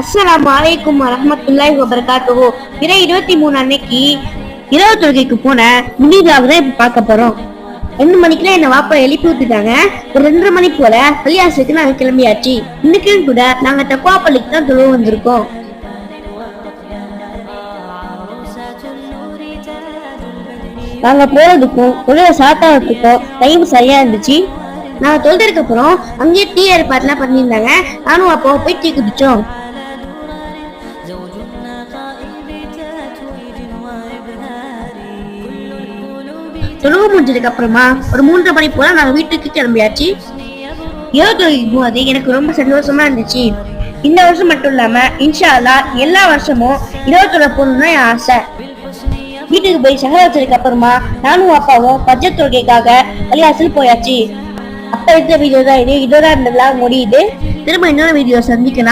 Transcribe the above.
அஸ்ஸலாமு வலைக்கும் வரஹ்மத்துல்லாஹி வபரகாத்துஹு. இறை இருபத்தி மூணு அன்னைக்கு இரவு தொழுகைக்கு போன முனிதாவை தான் இப்ப பார்க்க போறோம். ரெண்டு மணிக்குலாம் என்ன வாப்பா எழுப்பி விட்டுட்டாங்க. ஒரு ரெண்டரை மணி போல பள்ளியாசுக்கு நாங்க கிளம்பியாச்சு. இன்னைக்கும் கூட நாங்க தக்குவா பள்ளிக்கு தான் தொழுவு வந்திருக்கோம். நாங்க போறதுக்கும் தொழில சாத்தாவதுக்கும் டைம் சரியா இருந்துச்சு. நான் தொழுதுக்கு அப்புறம் அங்கேயே டீ ஏற்பாடுலாம் பண்ணியிருந்தாங்க. நானும் அப்போ போய் டீ குடிச்சோம் தொழுவு முடிஞ்சதுக்கு அப்புறமா ஒரு மூன்று மணி போல நாங்கள் வீட்டுக்கு கிளம்பியாச்சு. இரவு போது எனக்கு ரொம்ப சந்தோஷமா இருந்துச்சு. இந்த வருஷம் மட்டும் இல்லாம இன்ஷா எல்லா வருஷமும் இருபத்தோட தொழில் போகணும்னு என் ஆசை. வீட்டுக்கு போய் சகல வச்சதுக்கு அப்புறமா நானும் அப்பாவும் பட்ஜெட் தொகைக்காக பள்ளியாசல் போயாச்சு. அப்ப இருந்த வீடியோ தான் இது. இதோட இருந்ததெல்லாம் முடியுது. திரும்ப இன்னொரு வீடியோ சந்திக்கலாம்.